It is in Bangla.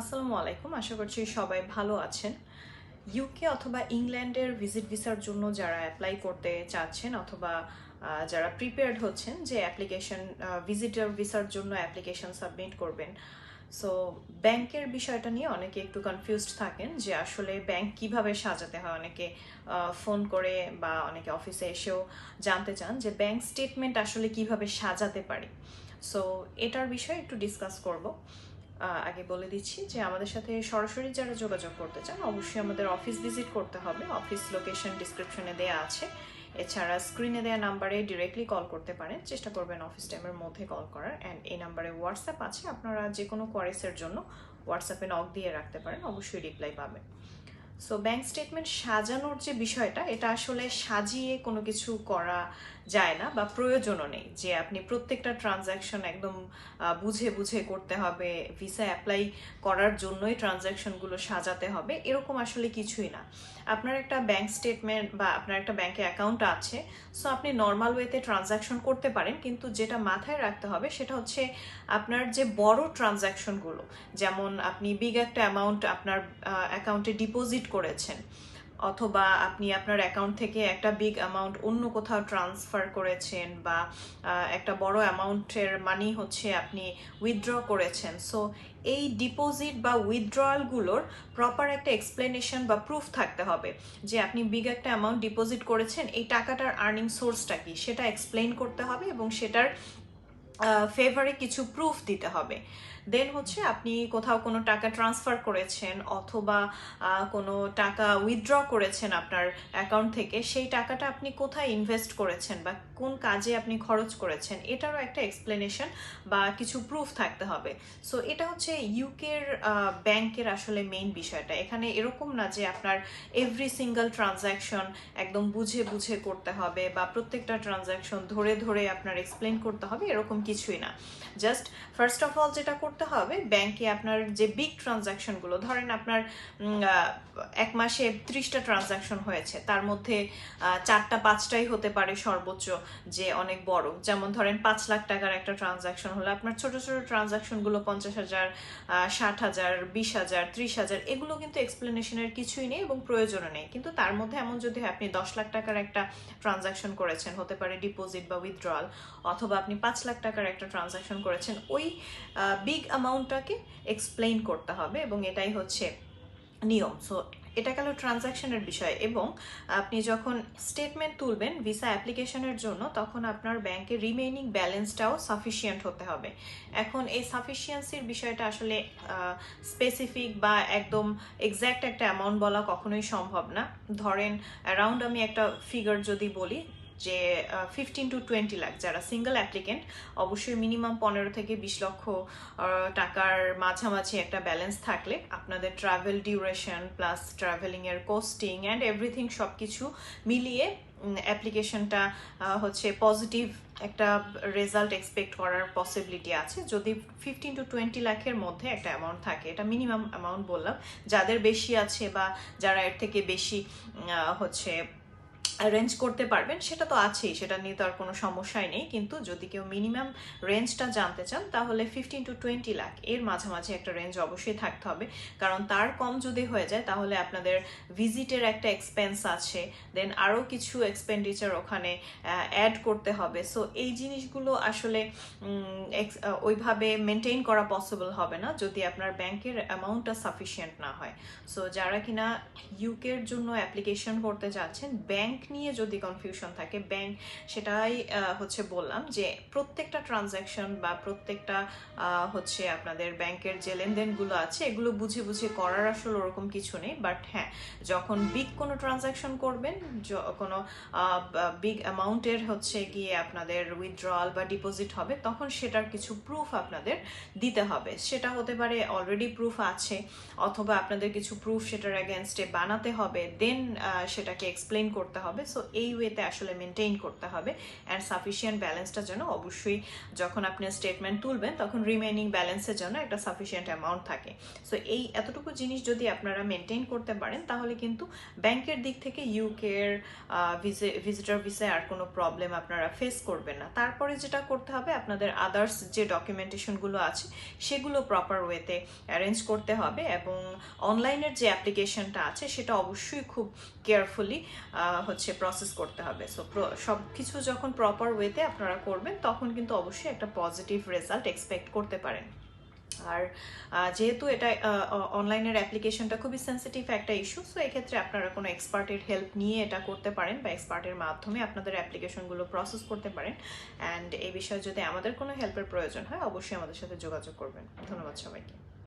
আসসালামু আলাইকুম, আশা করছি সবাই ভালো আছেন। ইউকে অথবা ইংল্যান্ডের ভিজিট ভিসার জন্য যারা অ্যাপ্লাই করতে চাচ্ছেন অথবা যারা প্রিপেয়ার্ড হচ্ছেন যে অ্যাপ্লিকেশন ভিজিটার ভিসার জন্য অ্যাপ্লিকেশন সাবমিট করবেন। সো ব্যাংকের বিষয়টা নিয়ে অনেকে একটু কনফিউজড থাকেন যে আসলে ব্যাংক কীভাবে সাজাতে হয়। অনেকে ফোন করে বা অনেকে অফিসে এসেও জানতে চান যে ব্যাংক স্টেটমেন্ট আসলে কীভাবে সাজাতে পারি। সো এটার বিষয়ে একটু ডিসকাস করব। আগে বলে দিচ্ছি যে আমাদের সাথে সরাসরি যারা যোগাযোগ করতে চান, অবশ্যই আমাদের অফিস ভিজিট করতে হবে। অফিস লোকেশন ডিসক্রিপশনে দেয়া আছে। এছাড়া স্ক্রিনে দেওয়া নাম্বারে ডিরেক্টলি কল করতে পারেন। চেষ্টা করবেন অফিস টাইমের মধ্যে কল করার। অ্যান্ড এই নাম্বারে হোয়াটসঅ্যাপ আছে। আপনারা যে কোনো কোয়ারিসের জন্য হোয়াটসঅ্যাপে নক দিয়ে রাখতে পারেন। অবশ্যই রিপ্লাই পাবেন। সো ব্যাংক স্টেটমেন্ট সাজানোর যে বিষয়টা, এটা আসলে সাজিয়ে কোনো কিছু করা যায় না বা প্রয়োজনও নেই। যে আপনি প্রত্যেকটা ট্রানজ্যাকশন একদম বুঝে বুঝে করতে হবে ভিসা অ্যাপ্লাই করার জন্যই ট্রানজ্যাকশনগুলো সাজাতে হবে, এরকম আসলে কিছুই না। আপনার একটা ব্যাংক স্টেটমেন্ট বা আপনার একটা ব্যাংকে অ্যাকাউন্ট আছে সো আপনি নর্মাল ওয়েতে ট্রানজ্যাকশন করতে পারেন, কিন্তু যেটা মাথায় রাখতে হবে সেটা হচ্ছে আপনার যে বড় ট্রানজ্যাকশনগুলো যেমন আপনি বিগ একটা অ্যামাউন্ট আপনার অ্যাকাউন্টে ডিপোজিট করেছেন। অথবা আপনি আপনার অ্যাকাউন্ট থেকে একটা বিগ অ্যামাউন্ট অন্য কোথাও ট্রান্সফার করেছেন বা একটা বড় অ্যামাউন্টের মানি হচ্ছে আপনি উইথড্র করেছেন। সো এই ডিপোজিট বা উইথড্রয়ালগুলোর প্রপার একটা এক্সপ্লেনেশন বা প্রুফ থাকতে হবে যে আপনি বিগ একটা অ্যামাউন্ট ডিপোজিট করেছেন, এই টাকাটার আর্নিং সোর্সটা কি? সেটা এক্সপ্লেন করতে হবে এবং সেটার ফেভারে কিছু প্রুফ দিতে হবে। দেন হচ্ছে আপনি কোথাও কোনো টাকা ট্রান্সফার করেছেন অথবা কোনো টাকা উইথড্র করেছেন আপনার অ্যাকাউন্ট থেকে, সেই টাকাটা আপনি কোথায় ইনভেস্ট করেছেন বা কোন কাজে আপনি খরচ করেছেন, এটারও একটা এক্সপ্লেনেশন বা কিছু প্রুফ থাকতে হবে। সো এটা হচ্ছে ইউকের ব্যাংকের আসলে মেইন বিষয়টা। এখানে এরকম না যে আপনার এভরি সিঙ্গেল ট্রানজ্যাকশন একদম বুঝে বুঝে করতে হবে বা প্রত্যেকটা ট্রানজ্যাকশন ধরে ধরে আপনার এক্সপ্লেন করতে হবে, এরকম কিছুই না। জাস্ট ফার্স্ট অফ অল যেটা করতে হবে ব্যাংকে আপনার যে বিগ ট্রানজ্যাকশনগুলো ধরেন আপনার এক মাসে ত্রিশটা ট্রানজ্যাকশন হয়েছে, তার মধ্যে চারটা পাঁচটাই হতে পারে সর্বোচ্চ যে অনেক বড়। যেমন ধরেন পাঁচ লাখ টাকার একটা ট্রানজ্যাকশন হলো, আপনার ছোট ছোট ট্রানজ্যাকশনগুলো পঞ্চাশ হাজার ষাট হাজার, বিশ হাজার, ত্রিশ হাজার, এগুলো কিন্তু এক্সপ্লেনেশনের কিছুই নেই এবং প্রয়োজনও নেই। কিন্তু তার মধ্যে এমন যদি আপনি দশ লাখ টাকার একটা ট্রানজ্যাকশন করেছেন, হতে পারে ডিপোজিট বা উইথড্রয়াল অথবা আপনি পাঁচ লাখ টাকার একটা ট্রানজ্যাকশন করেছেন, ওই বিগ অ্যামাউন্টটাকে এক্সপ্লেইন করতে হবে এবং এটাই হচ্ছে নিয়ম। সো এটা গেল ট্রানজ্যাকশনের বিষয় এবং আপনি যখন স্টেটমেন্ট তুলবেন ভিসা অ্যাপ্লিকেশনের জন্য, তখন আপনার ব্যাংকের রিমেইনিং ব্যালেন্সটাও সাফিসিয়েন্ট হতে হবে। এখন এই সাফিসিয়েন্সির বিষয়টা আসলে স্পেসিফিক বা একদম এক্স্যাক্ট একটা অ্যামাউন্ট বলা কখনোই সম্ভব না। ধরেন অ্যারাউন্ড আমি একটা ফিগার যদি বলি যে ফিফটিন টু টোয়েন্টি লাখ যারা সিঙ্গেল অ্যাপ্লিকেন্ট অবশ্যই মিনিমাম পনেরো থেকে বিশ লক্ষ টাকার মাঝামাঝি একটা ব্যালেন্স থাকলে আপনাদের ট্রাভেল ডিউরেশন প্লাস ট্রাভেলিংয়ের কোস্টিং অ্যান্ড এভরিথিং সব কিছু মিলিয়ে অ্যাপ্লিকেশনটা হচ্ছে পজিটিভ একটা রেজাল্ট এক্সপেক্ট করার পসিবিলিটি আছে। যদি ফিফটিন টু টোয়েন্টি লাখের মধ্যে একটা অ্যামাউন্ট থাকে, এটা মিনিমাম অ্যামাউন্ট বললাম, যাদের বেশি আছে বা যারা এর থেকে বেশি হচ্ছে অ্যারেঞ্জ করতে পারবেন, সেটা তো আছেই, সেটা নিয়ে তো আর কোনো সমস্যাই নেই। কিন্তু যদি কেউ মিনিমাম রেঞ্জটা জানতে চান, তাহলে ফিফটিন টু টোয়েন্টি লাখ এর মাঝামাঝি একটা রেঞ্জ অবশ্যই থাকতে হবে। কারণ তার কম যদি হয়ে যায়, তাহলে আপনাদের ভিজিটের একটা এক্সপেন্স আছে। দেন আরও কিছু এক্সপেন্ডিচার ওখানে অ্যাড করতে হবে। সো এই জিনিসগুলো আসলে ওইভাবে মেনটেন করা পসিবল হবে না, যদি আপনার ব্যাংকের অ্যামাউন্টটা সাফিসিয়েন্ট না হয়। সো যারা কিনা ইউকের জন্য অ্যাপ্লিকেশন করতে যাচ্ছেন ব্যাংক নিয়ে যদি কনফিউশন থাকে ব্যাংক সেটাই হচ্ছে বললাম যে প্রত্যেকটা ট্রানজ্যাকশন বা প্রত্যেকটা হচ্ছে আপনাদের ব্যাংকের যে লেনদেনগুলো আছে, এগুলো বুঝে বুঝে করার আসলে ওরকম কিছু নেই। বাট হ্যাঁ যখন বিগ কোনো ট্রানজ্যাকশন করবেন কোনো বিগ অ্যামাউন্টের হচ্ছে গিয়ে আপনাদের উইথড্রয়াল বা ডিপোজিট হবে, তখন সেটার কিছু প্রুফ আপনাদের দিতে হবে। সেটা হতে পারে অলরেডি প্রুফ আছে, অথবা আপনাদের কিছু প্রুফ সেটার অ্যাগেনস্টে বানাতে হবে দেন সেটাকে এক্সপ্লেন করতে হবে। হবে সো এই ওয়েতে আসলে মেনটেন করতে হবে অ্যান্ড সাফিসিয়েন্ট ব্যালেন্সটা যেন অবশ্যই যখন আপনি স্টেটমেন্ট তুলবেন, তখন রিমেনিং ব্যালেন্সের জন্য একটা সাফিসিয়েন্ট অ্যামাউন্ট থাকে। সো এই এতটুকু জিনিস যদি আপনারা মেনটেন করতে পারেন, তাহলে কিন্তু ব্যাংকের দিক থেকে ইউকের ভিজিটর ভিসায় আর কোনো প্রবলেম আপনারা ফেস করবেন না। তারপরে যেটা করতে হবে, আপনাদের আদার্স যে ডকুমেন্টেশনগুলো আছে, সেগুলো প্রপার ওয়েতে অ্যারেঞ্জ করতে হবে এবং অনলাইনের যে অ্যাপ্লিকেশনটা আছে, সেটা অবশ্যই খুব কেয়ারফুলি হচ্ছে প্রসেস করতে হবে। সো সব কিছু যখন প্রপার ওয়েতে আপনারা করবেন, তখন কিন্তু অবশ্যই একটা পজিটিভ রেজাল্ট এক্সপেক্ট করতে পারেন। আর যেহেতু এটা অনলাইনের অ্যাপ্লিকেশনটা খুবই সেন্সিটিভ একটা ইস্যু সো এক্ষেত্রে আপনারা কোনো এক্সপার্টের হেল্প নিয়ে এটা করতে পারেন বা এক্সপার্টের মাধ্যমে আপনাদের অ্যাপ্লিকেশনগুলো প্রসেস করতে পারেন। অ্যান্ড এই বিষয়ে যদি আমাদের কোনো হেল্পের প্রয়োজন হয়, অবশ্যই আমাদের সাথে যোগাযোগ করবেন। ধন্যবাদ সবাইকে।